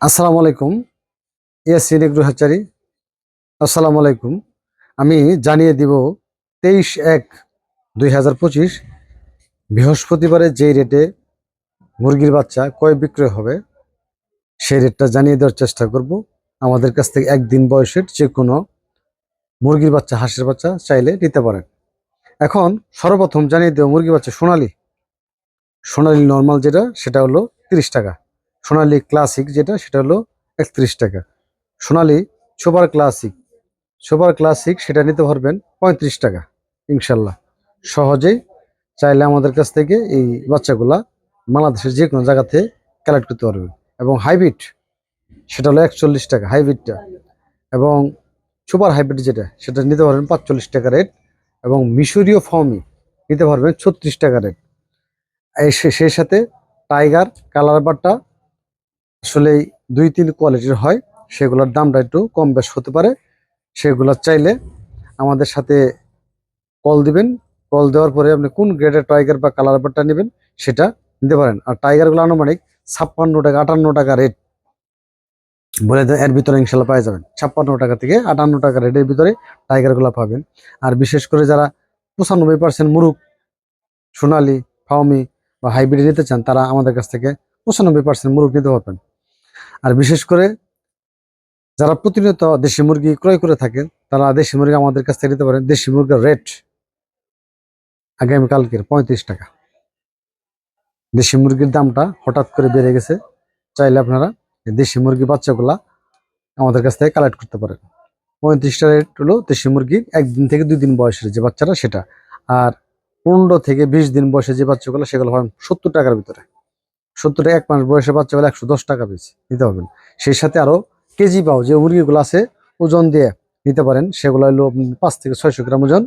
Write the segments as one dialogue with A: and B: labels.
A: আসসালামু আলাইকুম। ইয়াসিন গ্রহাচারী আসসালামু আলাইকুম। আমি জানিয়ে দিব তেইশ এক দুই হাজার পঁচিশ বৃহস্পতিবারে যেই রেটে মুরগির বাচ্চা কয় বিক্রয় হবে, সেই রেটটা জানিয়ে দেওয়ার চেষ্টা করব। আমাদের কাছ থেকে একদিন বয়সের যে কোনো মুরগির বাচ্চা, হাঁসের বাচ্চা চাইলে নিতে পারেন। এখন সর্বপ্রথম জানিয়ে দেব মুরগির বাচ্চা সোনালি। সোনালি নর্মাল যেটা, সেটা হলো তিরিশ টাকা। সোনালি ক্লাসিক যেটা, সেটা হলো একত্রিশ টাকা। Sonali super classic super classic সেটা নিতে পারবেন পঁয়ত্রিশ টাকা, ইনশাল্লাহ। সহজেই চাইলে আমাদের কাছ থেকে এই বাচ্চাগুলা বাংলাদেশের যে কোনো জায়গাতে কালেক্ট করতে পারবেন। এবং হাইব্রিড সেটা হলো একচল্লিশ টাকা হাইব্রিডটা এবং সুপার হাইব্রিড যেটা, সেটা নিতে পারবেন পাঁচচল্লিশ টাকা রেট এবং মিশরীয় ফর্মি নিতে পারবেন ছত্রিশ টাকা রেট সেই সাথে টাইগার কালার বারটা আসলে দুই তিন কোয়ালিটির হয়, সেগুলোর দামটা একটু কম বেশ হতে পারে। সেগুলো চাইলে আমাদের সাথে কল দিবেন। কল দেওয়ার পরে আপনি কোন গ্রেডের টাইগার বা কালার বারটা নেবেন সেটা নিতে পারেন। আর টাইগারগুলো আনুমানিক ছাপ্পান্ন টাকা, আটান্ন টাকা রেট বলে দেন, এর ভিতরে ইনশাল্লাহ পাওয়া যাবেন। ছাপ্পান্ন টাকা থেকে আটান্ন টাকা রেটের ভিতরে টাইগারগুলো পাবেন। আর বিশেষ করে যারা পঁচানব্বই পার্সেন্ট মুরুক সোনালি ফাউমি বা হাইব্রিড নিতে চান, তারা আমাদের কাছ থেকে পঁচানব্বই পার্সেন্ট মুরগ নিতে পারবেন। আর বিশেষ করে যারা প্রতিনিয়ত দেশি মুরগি ক্রয় করে থাকেন, তারা দেশি মুরগি আমাদের কাছ থেকে নিতে পারেন। দেশি মুরগির রেট আগামীকালকের পঁয়ত্রিশ টাকা। দেশি মুরগির দামটা হঠাৎ করে বেড়ে গেছে। চাইলে আপনারা দেশি মুরগি বাচ্চাগুলা আমাদের কাছ থেকে কালেক্ট করতে পারেন। পঁয়ত্রিশটা রেট হলো দেশি মুরগির একদিন থেকে দুই দিন বয়সের যে বাচ্চারা, সেটা। আর পনেরো থেকে বিশ দিন বয়সে যে বাচ্চাগুলো, সেগুলো হয় সত্তর টাকার ভিতরে। সত্তর এক মাস বয়সের বাচ্চাগুলো একশো দশ টাকা পিস নিতে পারবেন। সেই সাথে আরও কেজি পাও যে মুরগিগুলো আছে, ওজন দিয়ে নিতে পারেন। সেগুলো হলো পাঁচ থেকে ছয়শো গ্রাম ওজন।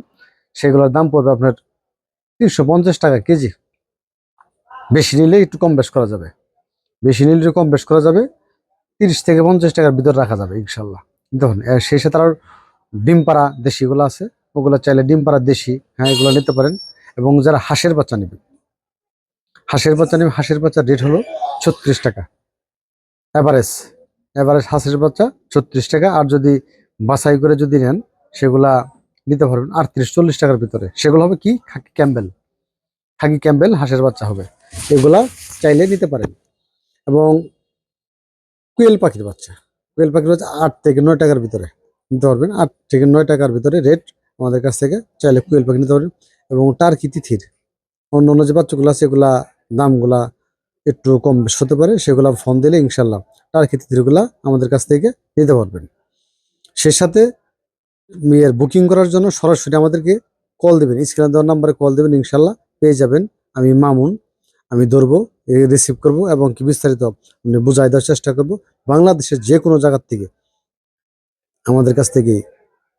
A: সেগুলোর দাম পড়বে আপনার তিনশো পঞ্চাশ টাকা কেজি। বেশি নিলে একটু কম বেশ করা যাবে। বেশি নিলে একটু কম বেশ করা যাবে। তিরিশ থেকে পঞ্চাশ টাকার ভিতর রাখা যাবে ইনশাল্লাহ। দেখুন সেই সাথে আরও ডিম পাড়া দেশিগুলো আছে। ওগুলো চাইলে ডিম পাড়া দেশি হ্যাঁ এগুলো নিতে পারেন। এবং যারা হাঁসের বাচ্চা নেবে হাঁসের বাচ্চা নেবে, হাঁসের বাচ্চার রেট হলো ছত্রিশ টাকা। অ্যাভারেজ অ্যাভারেজ হাঁসের বাচ্চা ছত্রিশ টাকা, আর যদি বাছাই করে যদি নেন, সেগুলা নিতে পারবেন আটত্রিশ, চল্লিশ টাকার ভিতরে। সেগুলো হবে কি? খাকি ক্যাম্বেল। খাকি ক্যাম্বেল হাঁসের বাচ্চা হবে। এগুলা চাইলে নিতে পারেন। এবং কুয়েল পাখির বাচ্চা। কুয়েল পাখির বাচ্চা আট থেকে নয় টাকার ভিতরে নিতে পারবেন। আট থেকে নয় টাকার ভিতরে রেট আমাদের কাছ থেকে চাইলে কুয়েল পাখি নিতে পারবেন। এবং টার্কি তিথির অন্য অন্য যে বাচ্চাগুলো আছে, এগুলা দামগুলা একটু কম বেশ হতে পারে, সেগুলা ফোন দিলে ইনশাল্লাহ তার তিথিরগুলা আমাদের কাছ থেকে নিতে পারবেন। সেই সাথে এর বুকিং করার জন্য সরাসরি আমাদেরকে কল দেবেন, স্ক্রিনে দেওয়ার নাম্বারে কল দেবেন, ইনশাল্লাহ পেয়ে যাবেন। আমি মামুন, আমি ধরবো রিসিভ করব এবং কি বিস্তারিত বুঝাই দেওয়ার চেষ্টা করব। বাংলাদেশের যে কোনো জায়গার থেকে আমাদের কাছ থেকে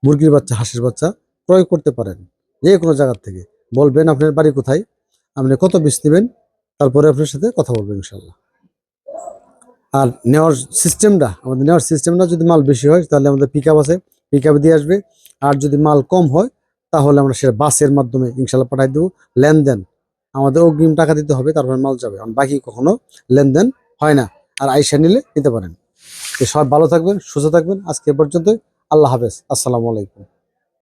A: মুরগির বাচ্চা, হাঁসের বাচ্চা ক্রয় করতে পারেন। যে কোনো জায়গার থেকে। বলবেন, আপনার বাড়ি কোথায়? আপনি কত পিস নেবেন? তারপরে আপনার সাথে কথা বলবেন ইনশাল্লাহ আর নেওয়ার সিস্টেমটা আমাদের নেওয়ার সিস্টেমটা যদি মাল বেশি হয়, তাহলে আমাদের পিক আপ আছে পিক আপ দিয়ে আসবে। আর যদি মাল কম হয়, তাহলে আমরা সেটা বাসের মাধ্যমে ইনশাল্লাহ পাঠাই দেবো। লেনদেন, আমাদের অগ্রিম টাকা দিতে হবে, তারপরে মাল যাবে। আর বাকি কখনো লেনদেন হয় না। আর আইসা নিলে নিতে পারেন। তো সবাই ভালো থাকবেন, সুস্থ থাকবেন। আজকে এ পর্যন্তই। আল্লাহ হাফেজ। আসসালামু আলাইকুম।